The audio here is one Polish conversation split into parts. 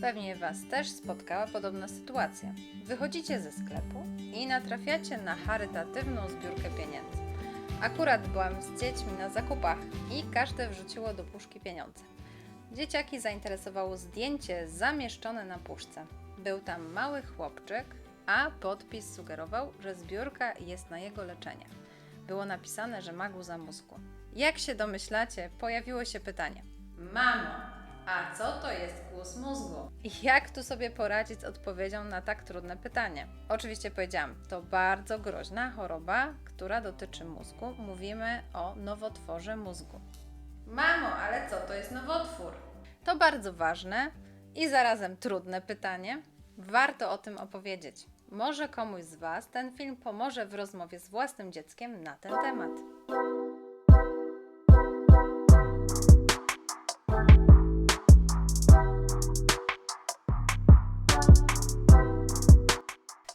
Pewnie Was też spotkała podobna sytuacja. Wychodzicie ze sklepu i natrafiacie na charytatywną zbiórkę pieniędzy. Akurat byłam z dziećmi na zakupach i każde wrzuciło do puszki pieniądze. Dzieciaki zainteresowało zdjęcie zamieszczone na puszce. Był tam mały chłopczyk, a podpis sugerował, że zbiórka jest na jego leczenie. Było napisane, że ma guza mózgu. Jak się domyślacie, pojawiło się pytanie: Mamo, a co to jest guz mózgu? Jak tu sobie poradzić z odpowiedzią na tak trudne pytanie? Oczywiście powiedziałam, to bardzo groźna choroba, która dotyczy mózgu. Mówimy o nowotworze mózgu. Mamo, ale co to jest nowotwór? To bardzo ważne i zarazem trudne pytanie. Warto o tym opowiedzieć. Może komuś z Was ten film pomoże w rozmowie z własnym dzieckiem na ten temat.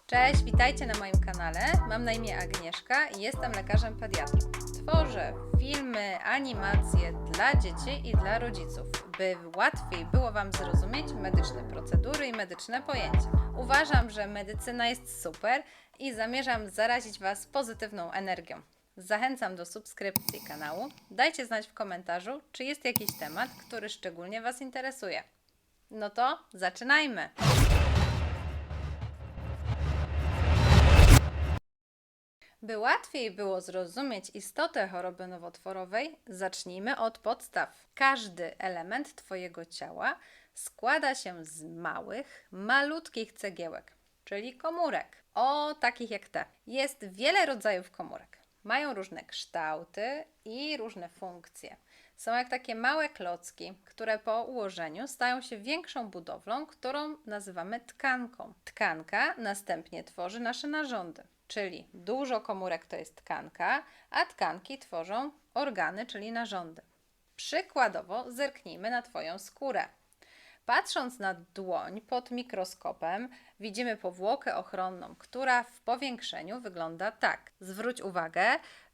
Cześć, witajcie na moim kanale. Mam na imię Agnieszka i jestem lekarzem pediatrą. Tworzę filmy, animacje dla dzieci i dla rodziców, by łatwiej było Wam zrozumieć medyczne procedury i medyczne pojęcia. Uważam, że medycyna jest super i zamierzam zarazić Was pozytywną energią. Zachęcam do subskrypcji kanału. Dajcie znać w komentarzu, czy jest jakiś temat, który szczególnie Was interesuje. No to zaczynajmy! By łatwiej było zrozumieć istotę choroby nowotworowej, zacznijmy od podstaw. Każdy element Twojego ciała składa się z małych, malutkich cegiełek, czyli komórek. O takich jak te. Jest wiele rodzajów komórek. Mają różne kształty i różne funkcje. Są jak takie małe klocki, które po ułożeniu stają się większą budowlą, którą nazywamy tkanką. Tkanka następnie tworzy nasze narządy, czyli dużo komórek to jest tkanka, a tkanki tworzą organy, czyli narządy. Przykładowo zerknijmy na Twoją skórę. Patrząc na dłoń pod mikroskopem, widzimy powłokę ochronną, która w powiększeniu wygląda tak. Zwróć uwagę,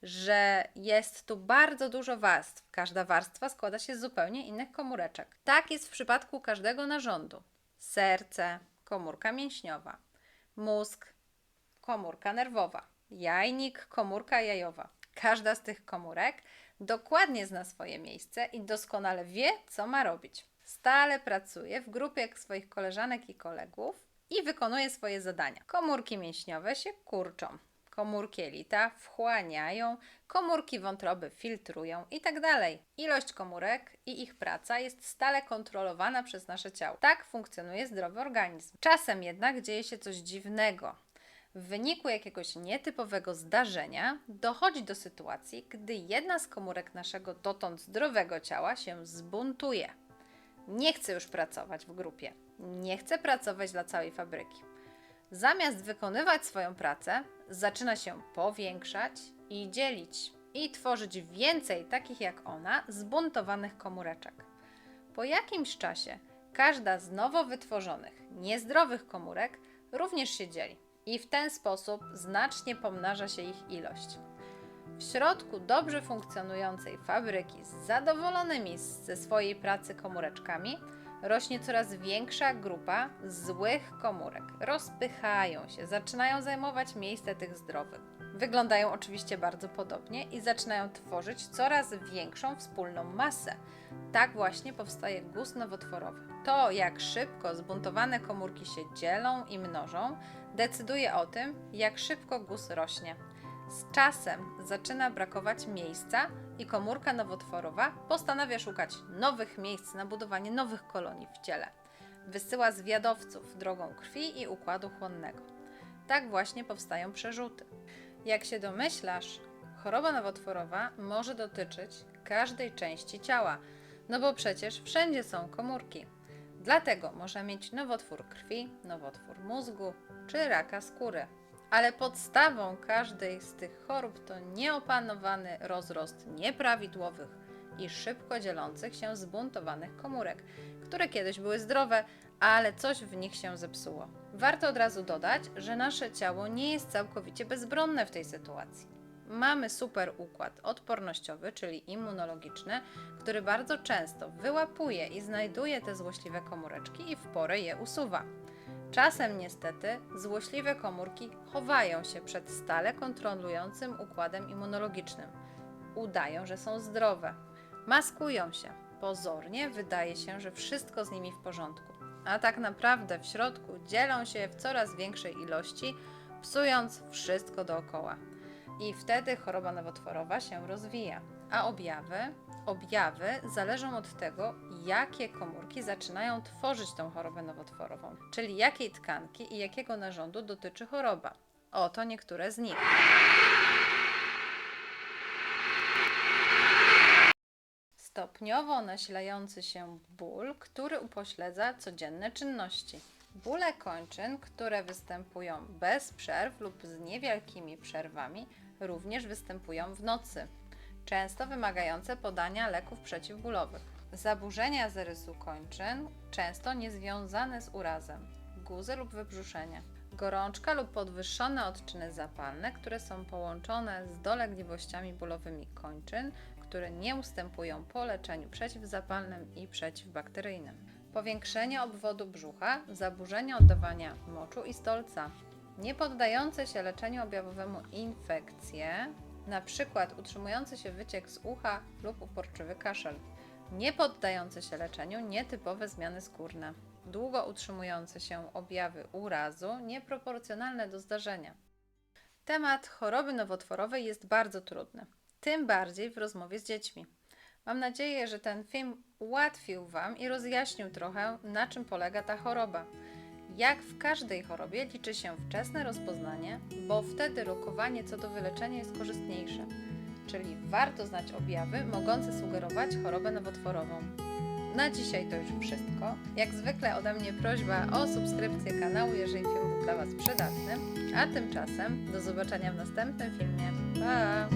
że jest tu bardzo dużo warstw. Każda warstwa składa się z zupełnie innych komóreczek. Tak jest w przypadku każdego narządu. Serce, komórka mięśniowa, mózg, komórka nerwowa, jajnik, komórka jajowa. Każda z tych komórek dokładnie zna swoje miejsce i doskonale wie, co ma robić. Stale pracuje w grupie swoich koleżanek i kolegów i wykonuje swoje zadania. Komórki mięśniowe się kurczą, komórki jelita wchłaniają, komórki wątroby filtrują itd. Ilość komórek i ich praca jest stale kontrolowana przez nasze ciało. Tak funkcjonuje zdrowy organizm. Czasem jednak dzieje się coś dziwnego. W wyniku jakiegoś nietypowego zdarzenia dochodzi do sytuacji, gdy jedna z komórek naszego dotąd zdrowego ciała się zbuntuje. Nie chce już pracować w grupie, nie chce pracować dla całej fabryki. Zamiast wykonywać swoją pracę, zaczyna się powiększać i dzielić i tworzyć więcej takich jak ona zbuntowanych komóreczek. Po jakimś czasie każda z nowo wytworzonych, niezdrowych komórek również się dzieli i w ten sposób znacznie pomnaża się ich ilość. W środku dobrze funkcjonującej fabryki z zadowolonymi ze swojej pracy komóreczkami rośnie coraz większa grupa złych komórek. Rozpychają się, zaczynają zajmować miejsce tych zdrowych. Wyglądają oczywiście bardzo podobnie i zaczynają tworzyć coraz większą wspólną masę. Tak właśnie powstaje guz nowotworowy. To, jak szybko zbuntowane komórki się dzielą i mnożą, decyduje o tym, jak szybko guz rośnie. Z czasem zaczyna brakować miejsca i komórka nowotworowa postanawia szukać nowych miejsc na budowanie nowych kolonii w ciele. Wysyła zwiadowców drogą krwi i układu chłonnego. Tak właśnie powstają przerzuty. Jak się domyślasz, choroba nowotworowa może dotyczyć każdej części ciała, no bo przecież wszędzie są komórki. Dlatego może mieć nowotwór krwi, nowotwór mózgu czy raka skóry. Ale podstawą każdej z tych chorób to nieopanowany rozrost nieprawidłowych i szybko dzielących się zbuntowanych komórek, które kiedyś były zdrowe, ale coś w nich się zepsuło. Warto od razu dodać, że nasze ciało nie jest całkowicie bezbronne w tej sytuacji. mamy super układ odpornościowy, czyli immunologiczny, który bardzo często wyłapuje i znajduje te złośliwe komóreczki i w porę je usuwa. Czasem niestety złośliwe komórki chowają się przed stale kontrolującym układem immunologicznym. Udają, że są zdrowe. Maskują się. Pozornie wydaje się, że wszystko z nimi w porządku. A tak naprawdę w środku dzielą się w coraz większej ilości, psując wszystko dookoła. I wtedy choroba nowotworowa się rozwija. A objawy? Objawy zależą od tego, jakie komórki zaczynają tworzyć tą chorobę nowotworową, czyli jakiej tkanki i jakiego narządu dotyczy choroba. Oto niektóre z nich. Stopniowo nasilający się ból, który upośledza codzienne czynności. Bóle kończyn, które występują bez przerw lub z niewielkimi przerwami, również występują w nocy, często wymagające podania leków przeciwbólowych. Zaburzenia zarysu kończyn, często niezwiązane z urazem, guzy lub wybrzuszenie. Gorączka lub podwyższone odczyny zapalne, które są połączone z dolegliwościami bólowymi kończyn, które nie ustępują po leczeniu przeciwzapalnym i przeciwbakteryjnym. Powiększenie obwodu brzucha, zaburzenia oddawania moczu i stolca. Niepoddające się leczeniu objawowemu infekcje, na przykład utrzymujący się wyciek z ucha lub uporczywy kaszel. Niepoddające się leczeniu nietypowe zmiany skórne. Długo utrzymujące się objawy urazu, nieproporcjonalne do zdarzenia. Temat choroby nowotworowej jest bardzo trudny, tym bardziej w rozmowie z dziećmi. Mam nadzieję, że ten film ułatwił Wam i rozjaśnił trochę, na czym polega ta choroba. Jak w każdej chorobie liczy się wczesne rozpoznanie, bo wtedy rokowanie co do wyleczenia jest korzystniejsze. Czyli warto znać objawy mogące sugerować chorobę nowotworową. Na dzisiaj to już wszystko. Jak zwykle ode mnie prośba o subskrypcję kanału, jeżeli film był dla Was przydatny. A tymczasem do zobaczenia w następnym filmie. Pa!